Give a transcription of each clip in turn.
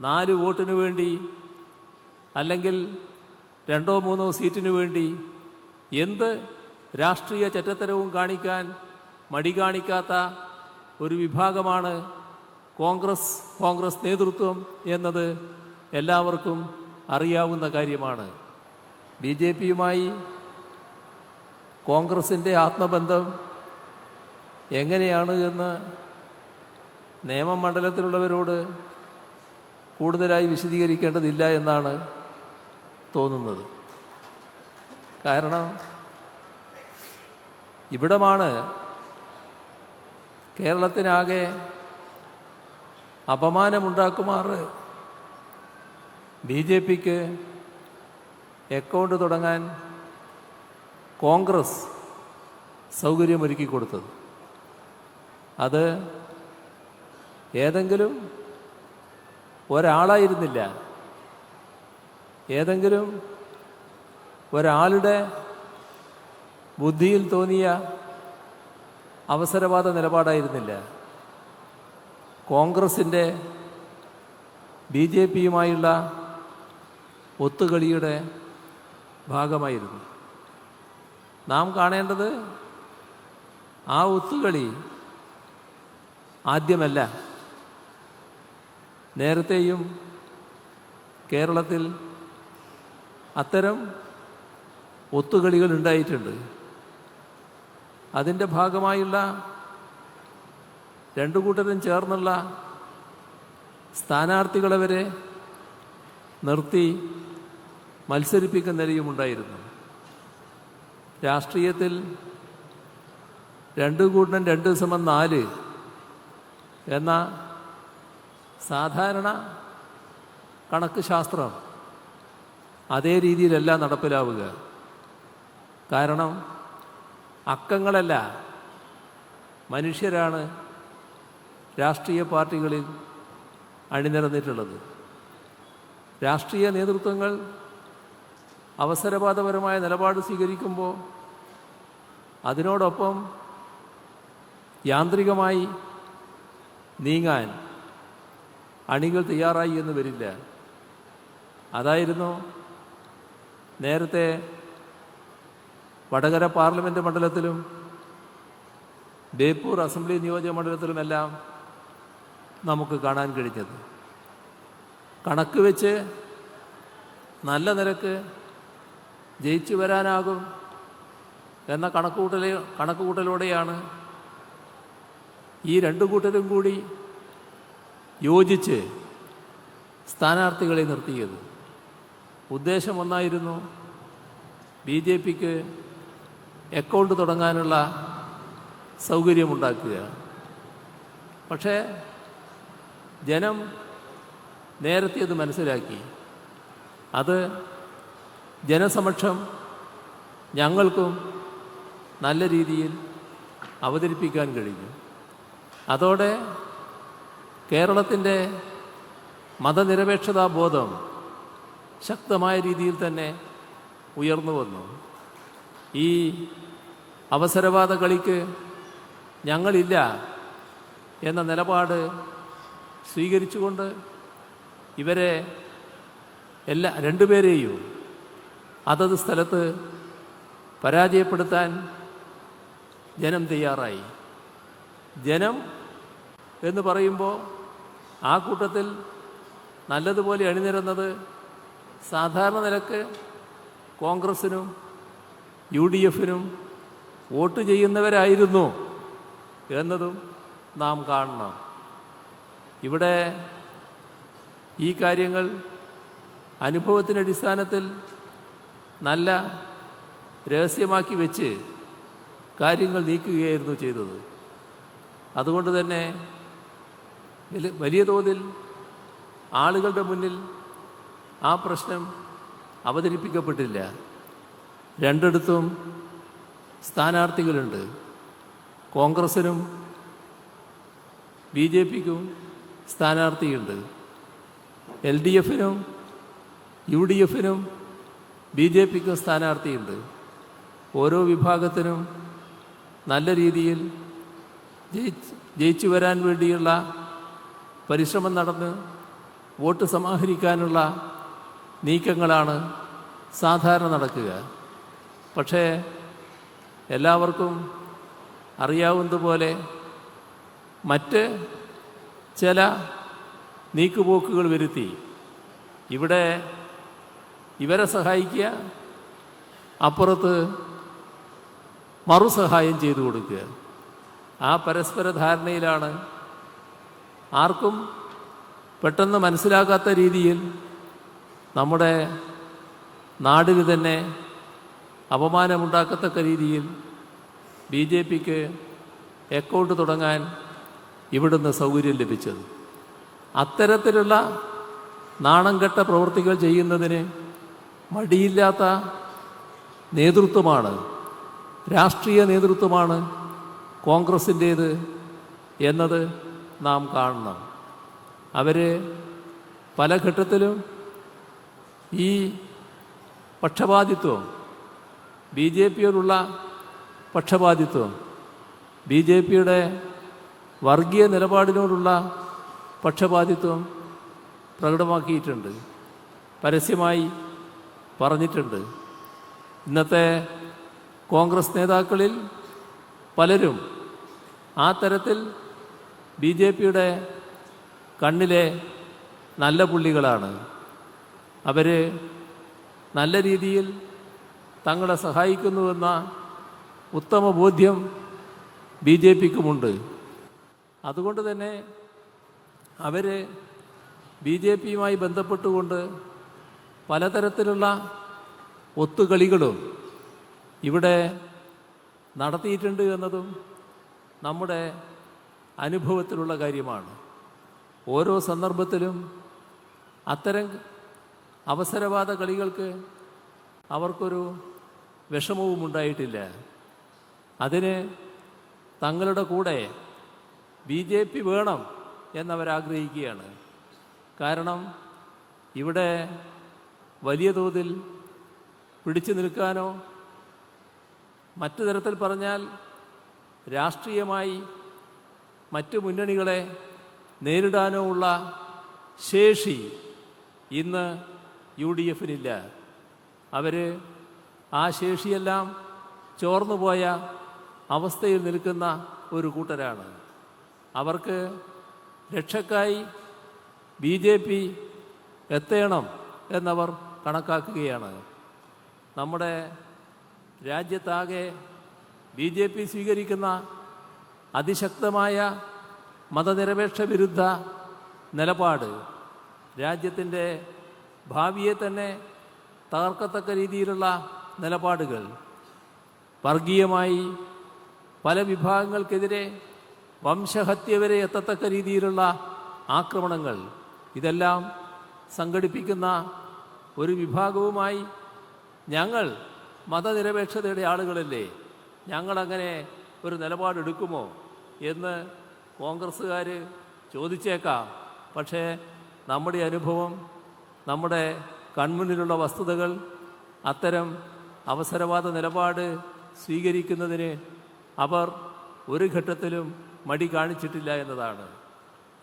നാല് വോട്ടിന് വേണ്ടി അല്ലെങ്കിൽ രണ്ടോ മൂന്നോ സീറ്റിനു വേണ്ടി എന്ത് രാഷ്ട്രീയ ചറ്റത്തരവും കാണിക്കാൻ മടി കാണിക്കാത്ത ഒരു വിഭാഗമാണ് കോൺഗ്രസ് കോൺഗ്രസ് നേതൃത്വം എന്നത് എല്ലാവർക്കും അറിയാവുന്ന കാര്യമാണ്. ബി ജെ പിയുമായി കോൺഗ്രസിന്റെ ആത്മബന്ധം എങ്ങനെയാണ് എന്ന് നിയമമണ്ഡലത്തിലുള്ളവരോട് കൂടുതലായി വിശദീകരിക്കേണ്ടതില്ല എന്നാണ് തോന്നുന്നത്. കാരണം ഇവിടമാണ് കേരളത്തിനാകെ അപമാനമുണ്ടാക്കുമാറ് ബി ജെ പിക്ക് അക്കൗണ്ട് തുടങ്ങാൻ കോൺഗ്രസ് സൗകര്യമൊരുക്കി കൊടുത്തത്. അത് ഏതെങ്കിലും ഒരാളായിരുന്നില്ല. ഏതെങ്കിലും ഒരാളുടെ ബുദ്ധിയിൽ തോന്നിയ അവസരവാദ നിലപാടായിരുന്നില്ല. കോൺഗ്രസിന്റെ ബി ജെ പിയുമായുള്ള ഒത്തുകളിയുടെ ഭാഗമായിരുന്നു. നാം കാണേണ്ടത് ആ ഒത്തുകളി ആദ്യമല്ല. നേരത്തെയും കേരളത്തിൽ അത്തരം ഒത്തുകളികൾ ഉണ്ടായിട്ടുണ്ട്. അതിന്റെ ഭാഗമായുള്ള രണ്ടു കൂട്ടരും ചേർന്നുള്ള സ്ഥാനാർത്ഥികളെ വരെ നിർത്തി മത്സരിപ്പിക്കുന്ന ഉണ്ടായിരുന്നു. രാഷ്ട്രീയത്തിൽ രണ്ട് കൂട്ടം രണ്ട് ദിവസം നാല് എന്ന സാധാരണ കണക്ക് ശാസ്ത്രം അതേ രീതിയിലല്ല നടപ്പിലാവുക. കാരണം അക്കങ്ങളല്ല മനുഷ്യരാണ് രാഷ്ട്രീയ പാർട്ടികളിൽ അണിനിരന്നിട്ടുള്ളത്. രാഷ്ട്രീയ നേതൃത്വങ്ങൾ അവസരവാദപരമായ നിലപാട് സ്വീകരിക്കുമ്പോൾ അതിനോടൊപ്പം യാന്ത്രികമായി നീങ്ങാൻ അണികൾ തയ്യാറായി എന്ന് വരില്ല. അതായിരുന്നു നേരത്തെ വടകര പാർലമെന്റ് മണ്ഡലത്തിലും ബേപ്പൂർ അസംബ്ലി നിയോജക മണ്ഡലത്തിലുമെല്ലാം നമുക്ക് കാണാൻ കഴിഞ്ഞത്. കണക്ക് വെച്ച് നല്ല നിരക്ക് ജയിച്ചു വരാനാകും എന്ന കണക്കുകൂട്ടലെ കണക്കുകൂട്ടലോടെയാണ് ഈ രണ്ടു കൂട്ടരും കൂടി യോജിച്ച് സ്ഥാനാർത്ഥികളെ നിർത്തിയത്. ഉദ്ദേശം ഒന്നായിരുന്നു ബി ജെ പിക്ക് അക്കൗണ്ട് തുടങ്ങാനുള്ള സൗകര്യമുണ്ടാക്കുക. പക്ഷേ ജനം നേരത്തെ അത് മനസ്സിലാക്കി. അത് ജനസമക്ഷം ഞങ്ങൾക്കും നല്ല രീതിയിൽ അവതരിപ്പിക്കാൻ കഴിഞ്ഞു. അതോടെ കേരളത്തിന്റെ മതനിരപേക്ഷതാ ബോധം ശക്തമായ രീതിയിൽ തന്നെ ഉയർന്നു വന്നു. ഈ അവസരവാദ കളിക്ക് ഞങ്ങളില്ല എന്ന നിലപാട് സ്വീകരിച്ചുകൊണ്ട് ഇവരെ എല്ലാ രണ്ടുപേരെയും അതത് സ്ഥലത്ത് പരാജയപ്പെടുത്താൻ ജനം തയ്യാറായി. ജനം എന്ന് പറയുമ്പോൾ ആ കൂട്ടത്തിൽ നല്ലതുപോലെ അണിനിരന്നത് സാധാരണ നിലയ്ക്ക് കോൺഗ്രസിനും യു ഡി എഫിനും വോട്ട് ചെയ്യുന്നവരായിരുന്നു എന്നതും നാം കാണണം. ഇവിടെ ഈ കാര്യങ്ങൾ അനുഭവത്തിന്റെ അടിസ്ഥാനത്തിൽ നല്ല രഹസ്യമാക്കി വെച്ച് കാര്യങ്ങൾ നീക്കുകയായിരുന്നു ചെയ്തത്. അതുകൊണ്ട് തന്നെ വലിയ തോതിൽ ആളുകളുടെ മുന്നിൽ ആ പ്രശ്നം അവതരിപ്പിക്കപ്പെട്ടില്ല. രണ്ടിടത്തും സ്ഥാനാർത്ഥികളുണ്ട്. കോൺഗ്രസിനും ബി ജെ പിക്കും സ്ഥാനാർത്ഥിയുണ്ട്. എൽ ഡി എഫിനും യു ഡി എഫിനും ബി ജെ പിക്കും സ്ഥാനാർത്ഥിയുണ്ട്. ഓരോ വിഭാഗത്തിനും നല്ല രീതിയിൽ ജയിച്ച് ജയിച്ചു വരാൻ വേണ്ടിയുള്ള പരിശ്രമം നടന്ന് വോട്ട് സമാഹരിക്കാനുള്ള നീക്കങ്ങളാണ് സാധാരണ നടക്കുക. പക്ഷേ എല്ലാവർക്കും അറിയാവുന്നതുപോലെ മറ്റ് ചില നീക്കുപോക്കുകൾ വരുത്തി. ഇവിടെ ഇവരെ സഹായിക്കുക അപ്പുറത്ത് മറുസഹായം ചെയ്തു കൊടുക്കുക. ആ പരസ്പര ധാരണയിലാണ് ആർക്കും പെട്ടെന്ന് മനസ്സിലാക്കാത്ത രീതിയിൽ നമ്മുടെ നാടിന് തന്നെ അപമാനമുണ്ടാക്കത്തക്ക രീതിയിൽ ബി ജെ പിക്ക് എക്കൗണ്ട് തുടങ്ങാൻ ഇവിടുന്ന് സൗകര്യം ലഭിച്ചത്. അത്തരത്തിലുള്ള നാണംകെട്ട പ്രവൃത്തികൾ ചെയ്യുന്നതിന് മടിയില്ലാത്ത നേതൃത്വമാണ് രാഷ്ട്രീയ നേതൃത്വമാണ് കോൺഗ്രസിന്റേത് എന്നത് നാം കാണണം. അവർ പല ഘട്ടത്തിലും ഈ പക്ഷപാതിത്വം ബി ജെ പിയോടുള്ള പക്ഷപാതിത്വം ബി ജെ പിയുടെ വർഗീയ നിലപാടിനോടുള്ള പക്ഷപാതിത്വം പ്രകടമാക്കിയിട്ടുണ്ട് പരസ്യമായി പറഞ്ഞിട്ടുണ്ട്. ഇന്നത്തെ കോൺഗ്രസ് നേതാക്കളിൽ പലരും ആ തരത്തിൽ ബി ജെ പിയുടെ കണ്ണിലെ നല്ല പുള്ളികളാണ്. അവർ നല്ല രീതിയിൽ തങ്ങളെ സഹായിക്കുന്നുവെന്ന ഉത്തമ ബോധ്യം ബി ജെ പിക്കുമുണ്ട്. അതുകൊണ്ട് തന്നെ അവർ ബി ജെ പിയുമായി ബന്ധപ്പെട്ടുകൊണ്ട് പലതരത്തിലുള്ള ഒത്തുകളികളും ഇവിടെ നടത്തിയിട്ടുണ്ട് എന്നതും നമ്മുടെ അനുഭവത്തിലുള്ള കാര്യമാണ്. ഓരോ സന്ദർഭത്തിലും അത്തരം അവസരവാദ കളികൾക്ക് അവർക്കൊരു വിഷമവും ഉണ്ടായിട്ടില്ല. അതിന് തങ്ങളുടെ കൂടെ ബി ജെ പി വേണം എന്നവരാഗ്രഹിക്കുകയാണ്. കാരണം ഇവിടെ വലിയ തോതിൽ പിടിച്ചു നിൽക്കാനോ മറ്റു തരത്തിൽ പറഞ്ഞാൽ രാഷ്ട്രീയമായി മറ്റു മുന്നണികളെ നേരിടാനോ ഉള്ള ശേഷി ഇന്ന് യു ഡി എഫിനില്ല അവർ ആ ശേഷിയെല്ലാം ചോർന്നുപോയ അവസ്ഥയിൽ നിൽക്കുന്ന ഒരു കൂട്ടരാണ്. അവർക്ക് രക്ഷക്കായി ബി ജെ പി എത്തേണം എന്നവർ കണക്കാക്കുകയാണ്. നമ്മുടെ രാജ്യത്താകെ ബി ജെ പി സ്വീകരിക്കുന്ന അതിശക്തമായ മതനിരപേക്ഷ വിരുദ്ധ നിലപാട് രാജ്യത്തിന്റെ ഭാവിയെ തന്നെ തകർക്കത്തക്ക രീതിയിലുള്ള നിലപാടുകൾ വർഗീയമായി പല വിഭാഗങ്ങൾക്കെതിരെ വംശഹത്യ വരെ എത്തത്തക്ക രീതിയിലുള്ള ആക്രമണങ്ങൾ ഇതെല്ലാം സംഘടിപ്പിക്കുന്ന ഒരു വിഭാഗവുമായി ഞങ്ങൾ മതനിരപേക്ഷതയുടെ ആളുകളല്ലേ? ഞങ്ങളങ്ങനെ ഒരു നിലപാടെടുക്കുമോ? എന്ന് കോൺഗ്രസ്സുകാർ ചോദിച്ചേക്കാം. പക്ഷേ നമ്മുടെ അനുഭവം നമ്മുടെ കൺമുന്നിലുള്ള വസ്തുതകൾ അത്തരം അവസരവാദ നിലപാട് സ്വീകരിക്കുന്നതിന് അവർ ഒരു ഘട്ടത്തിലും മടി കാണിച്ചിട്ടില്ല എന്നതാണ്.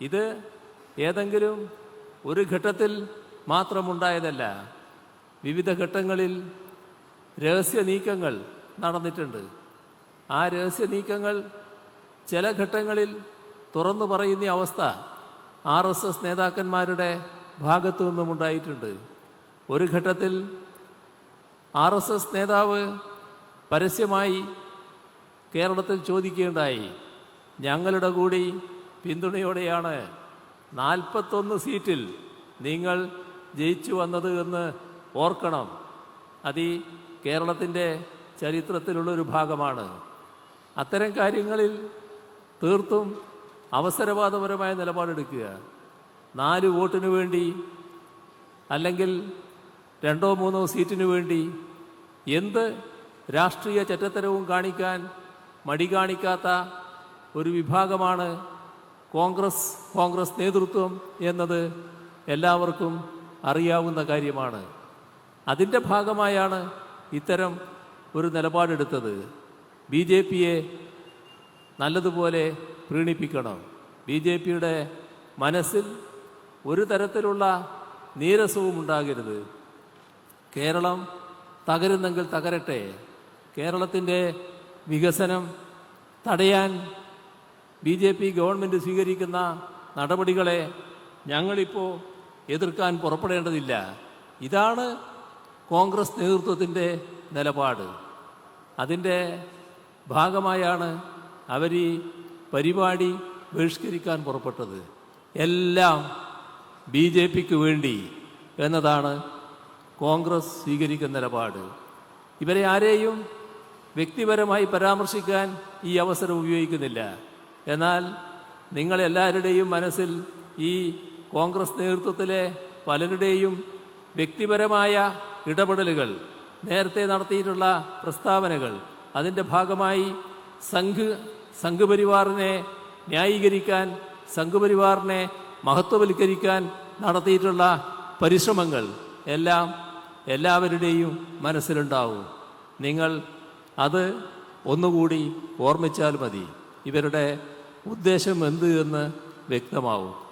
ഇത് ഏതെങ്കിലും ഒരു ഘട്ടത്തിൽ മാത്രമുണ്ടായതല്ല. വിവിധ ഘട്ടങ്ങളിൽ രഹസ്യ നീക്കങ്ങൾ നടന്നിട്ടുണ്ട്. ആ രഹസ്യ നീക്കങ്ങൾ ചില ഘട്ടങ്ങളിൽ തുറന്നു പറയുന്ന അവസ്ഥ ആർ എസ് എസ് നേതാക്കന്മാരുടെ ഭാഗത്തു നിന്നും ഉണ്ടായിട്ടുണ്ട്. ഒരു ഘട്ടത്തിൽ ആർ എസ് എസ് നേതാവ് പരസ്യമായി കേരളത്തിൽ ചോദിക്കുകയുണ്ടായി ഞങ്ങളുടെ കൂടി പിന്തുണയോടെയാണ് നാൽപ്പത്തൊന്ന് സീറ്റിൽ നിങ്ങൾ ജയിച്ചു വന്നത് എന്ന് ഓർക്കണം. അത് ഈ കേരളത്തിന്റെ ചരിത്രത്തിലുള്ളൊരു ഭാഗമാണ്. അത്തരം കാര്യങ്ങളിൽ തീർത്തും അവസരവാദപരമായ നിലപാടെടുക്കുക. നാല് വോട്ടിനു വേണ്ടി അല്ലെങ്കിൽ രണ്ടോ മൂന്നോ സീറ്റിനു വേണ്ടി എന്ത് രാഷ്ട്രീയ ചറ്റത്തരവും കാണിക്കാൻ മടി കാണിക്കാത്ത ഒരു വിഭാഗമാണ് കോൺഗ്രസ് കോൺഗ്രസ് നേതൃത്വം എന്നത് എല്ലാവർക്കും അറിയാവുന്ന കാര്യമാണ്. അതിന്റെ ഭാഗമായാണ് ഇത്തരം ഒരു നിലപാടെടുത്തത്. ബി ജെ പിയെ നല്ലതുപോലെ പ്രീണിപ്പിക്കണം. ബി ജെ പിയുടെ മനസ്സിൽ ഒരു തരത്തിലുള്ള നീരസവും ഉണ്ടാകരുത്. കേരളം തകരുന്നെങ്കിൽ തകരട്ടെ. കേരളത്തിന്റെ വികസനം തടയാൻ ബി ജെ പി ഗവൺമെന്റ് സ്വീകരിക്കുന്ന നടപടികളെ ഞങ്ങളിപ്പോൾ എതിർക്കാൻ പുറപ്പെടേണ്ടതില്ല. ഇതാണ് കോൺഗ്രസ് നേതൃത്വത്തിന്റെ നിലപാട്. അതിന്റെ ഭാഗമായാണ് അവർ ഈ പരിപാടി ബഹിഷ്കരിക്കാൻ പുറപ്പെട്ടത്. എല്ലാം ബി ജെ പിക്ക് വേണ്ടി എന്നതാണ് കോൺഗ്രസ് സ്വീകരിക്കുന്ന നിലപാട്. ഇവരെ ആരെയും വ്യക്തിപരമായി പരാമർശിക്കാൻ ഈ അവസരം ഉപയോഗിക്കുന്നില്ല. എന്നാൽ നിങ്ങളെല്ലാവരുടെയും മനസ്സിൽ ഈ കോൺഗ്രസ് നേതൃത്വത്തിലെ പലരുടെയും വ്യക്തിപരമായ ഇടപെടലുകൾ നേരത്തെ നടത്തിയിട്ടുള്ള പ്രസ്താവനകൾ അതിന്റെ ഭാഗമായി സംഘ് സംഘപരിവാറിനെ ന്യായീകരിക്കാൻ സംഘപരിവാറിനെ മഹത്വവൽക്കരിക്കാൻ നടത്തിയിട്ടുള്ള പരിശ്രമങ്ങൾ എല്ലാം എല്ലാവരുടെയും മനസ്സിലുണ്ടാവും. നിങ്ങൾ അത് ഒന്നുകൂടി ഓർമ്മിച്ചാൽ മതി. ഇവരുടെ ഉദ്ദേശം എന്ത് എന്ന് വ്യക്തമാവും.